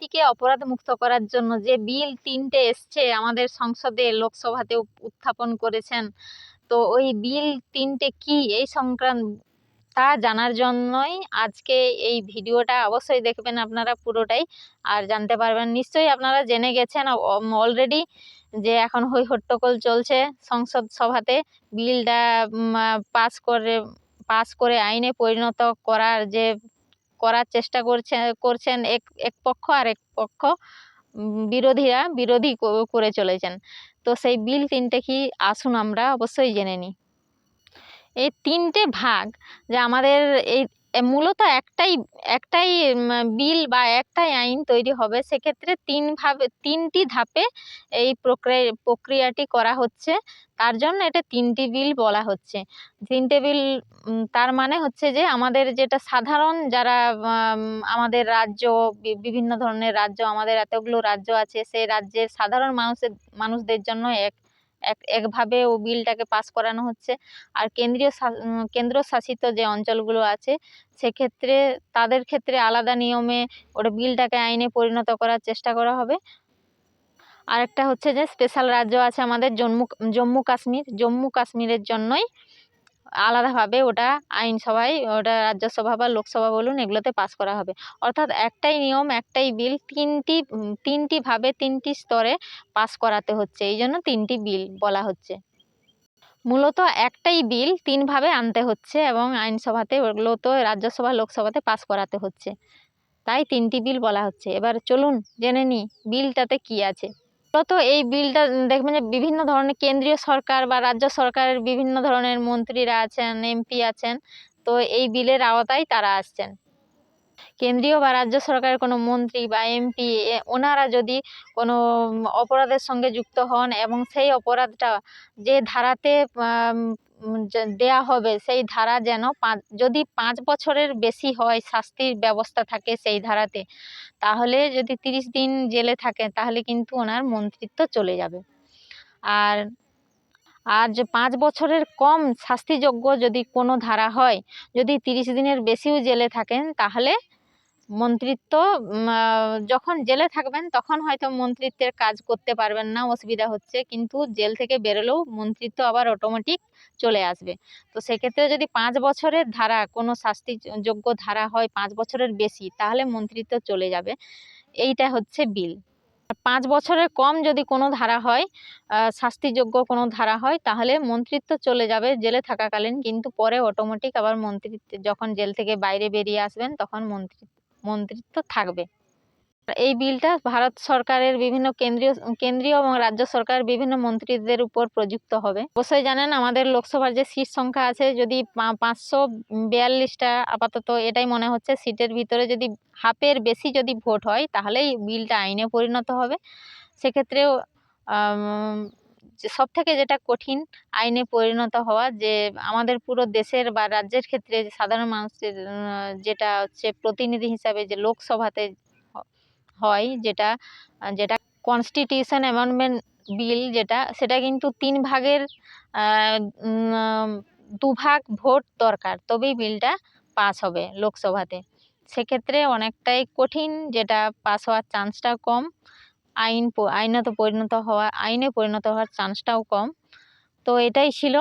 দুর্নীতিকে অপরাধ মুক্ত করার জন্য যে বিল তিনটে এসছে আমাদের সংসদে, লোকসভাতে উত্থাপন করেছেন, তো ওই বিল তিনটে কি? এই সংক্রান্ত, তা জানার জন্যই আজকে এই ভিডিওটা অবশ্যই দেখবেন আপনারা পুরোটাই, আর জানতে পারবেন, নিশ্চয়ই আপনারা জেনে গেছেন অলরেডি যে এখন হই হট্টগোল চলছে সংসদ সভাতে, বিলটা পাস করে পাস করে আইনে পরিণত করার যে করার চেষ্টা করছে, করছেন এক এক পক্ষ আর এক পক্ষ বিরোধীরা বিরোধী করে চলেছেন। তো সেই বিল তিনটে কি আসুন আমরা অবশ্যই জেনে নিই। এই তিনটে ভাগ যে আমাদের এই মূলত একটাই একটাই বিল বা একটাই আইন তৈরি হবে। সেক্ষেত্রে তিন ভাবে, তিনটি ধাপে এই প্রক্রিয়া প্রক্রিয়াটি করা হচ্ছে। তার জন্য এটা তিনটি বিল বলা হচ্ছে। তিনটে বিল তার মানে হচ্ছে যে আমাদের যেটা সাধারণ যারা আমাদের রাজ্য বিভিন্ন ধরনের রাজ্য, আমাদের এতগুলো রাজ্য আছে, সেই রাজ্যের সাধারণ মানুষের, মানুষদের জন্য এক এক, একভাবে ও বিলটাকে পাস করানো হচ্ছে। আর কেন্দ্রীয় কেন্দ্রশাসিত কেন্দ্র শাসিত যে অঞ্চলগুলো আছে, সেক্ষেত্রে তাদের ক্ষেত্রে আলাদা নিয়মে ওটা বিলটাকে আইনে পরিণত করার চেষ্টা করা হবে। আরেকটা হচ্ছে যে স্পেশাল রাজ্য আছে আমাদের জম্মু জম্মু কাশ্মীর। জম্মু কাশ্মীরের জন্যই আলাদাভাবে ওটা আইনসভায় ওটা রাজ্যসভা বা লোকসভা বলুন, এগুলোতে পাস করা হবে। অর্থাৎ একটাই নিয়ম, একটাই বিল, তিনটি তিনটিভাবে তিনটি স্তরে পাস করাতে হচ্ছে। এই জন্য তিনটি বিল বলা হচ্ছে। মূলত একটাই বিল তিনভাবে আনতে হচ্ছে এবং আইনসভাতে ওগুলো তো রাজ্যসভা লোকসভাতে পাস করাতে হচ্ছে। তাই তিনটি বিল বলা হচ্ছে। এবার চলুন জেনে নিই, বিলটাতে কি আছে। মূলত এই বিলটা দেখবেন যে বিভিন্ন ধরনের কেন্দ্রীয় সরকার বা রাজ্য সরকারের বিভিন্ন ধরনের মন্ত্রীরা আছেন, এমপি আছেন, তো এই বিলের আওতায় তারা আসছেন। কেন্দ্রীয় বা রাজ্য সরকারের কোনো মন্ত্রী বা এমপি ওনারা যদি কোনো অপরাধের সঙ্গে যুক্ত হন এবং সেই অপরাধটা যে ধারাতে আম, উম, যে- দেয়া হবে সেই ধারা যেন পাঁচ যদি পাঁচ বছরের বেশি হয় শাস্তির ব্যবস্থা থাকে সেই ধারাতে তাহলে যদি তিরিশ দিন জেলে থাকে তাহলে কিন্তু ওনার মন্ত্রিত্ব চলে যাবে। আর আর যে পাঁচ বছরের কম শাস্তিযোগ্য যদি কোনো ধারা হয়, যদি তিরিশ দিনের বেশিও জেলে থাকেন, তাহলে মন্ত্রিত্ব যখন জেলে থাকবেন, তখন হয়তো মন্ত্রিত্বের কাজ করতে পারবেন না, অসুবিধা হচ্ছে। কিন্তু জেল থেকে বেরোলেও মন্ত্রিত্ব আবার অটোমেটিক চলে আসবে। তো সেক্ষেত্রে যদি পাঁচ বছরের ধারা, কোনো শাস্তিযোগ্য ধারা হয়, পাঁচ বছরের বেশি, তাহলে মন্ত্রিত্ব চলে যাবে। এইটা হচ্ছে বিল। পাঁচ বছরের কম যদি কোনো ধারা হয় শাস্তিযোগ্য কোনো ধারা হয়, তাহলে মন্ত্রিত্ব চলে যাবে জেলে থাকাকালীন, কিন্তু পরে অটোমেটিক আবার মন্ত্রিত্ব, যখন জেল থেকে বাইরে বেরিয়ে আসবেন, তখন মন্ত্রী মন্ত্রিত্ব থাকবে। এই বিলটা ভারত সরকারের বিভিন্ন কেন্দ্রীয় কেন্দ্রীয় এবং রাজ্য সরকার বিভিন্ন মন্ত্রীদের উপর প্রযুক্ত হবে। অবশ্যই জানেন, আমাদের লোকসভার যে সিট সংখ্যা আছে, যদি পাঁচশো বিয়াল্লিশটা আপাতত এটাই মনে হচ্ছে, সিটের ভিতরে যদি হাফের বেশি যদি ভোট হয়, তাহলেই বিলটা আইনে পরিণত হবে। সেক্ষেত্রেও সব থেকে যেটা কঠিন, আইনে পরিণত হওয়া, যে আমাদের পুরো দেশের বা রাজ্যের ক্ষেত্রে সাধারণ মানুষের যেটা হচ্ছে প্রতিনিধি হিসাবে যে লোকসভাতে হয় যেটা যেটা কনস্টিটিউশন অ্যামেন্ডমেন্ট বিল যেটা, সেটা কিন্তু তিন ভাগের দুভাগ ভোট দরকার, তবেই বিলটা পাস হবে লোকসভাতে। সেক্ষেত্রে অনেকটাই কঠিন যেটা পাস হওয়ার চান্সটা কম, আইন আইনত পরিণত হওয়া, আইনে পরিণত হওয়ার চান্সটাও কম। তো এটাই ছিল।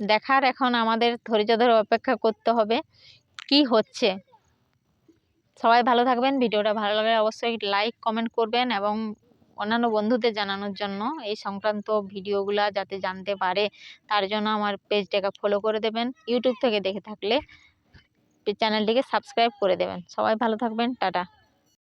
দেখার এখন আমাদের ধৈর্য ধরে অপেক্ষা করতে হবে, কি হচ্ছে? সবাই ভালো থাকবেন। ভিডিওটা ভালো লাগলে অবশ্যই লাইক কমেন্ট করবেন এবং অন্যান্য বন্ধুদের জানানোর জন্য এই সংক্রান্ত ভিডিওগুলা যাতে জানতে পারে, তার জন্য আমার পেজটাকে ফলো করে দেবেন। ইউটিউব থেকে দেখে থাকলে চ্যানেলটিকে সাবস্ক্রাইব করে দেবেন। সবাই ভালো থাকবেন। টাটা।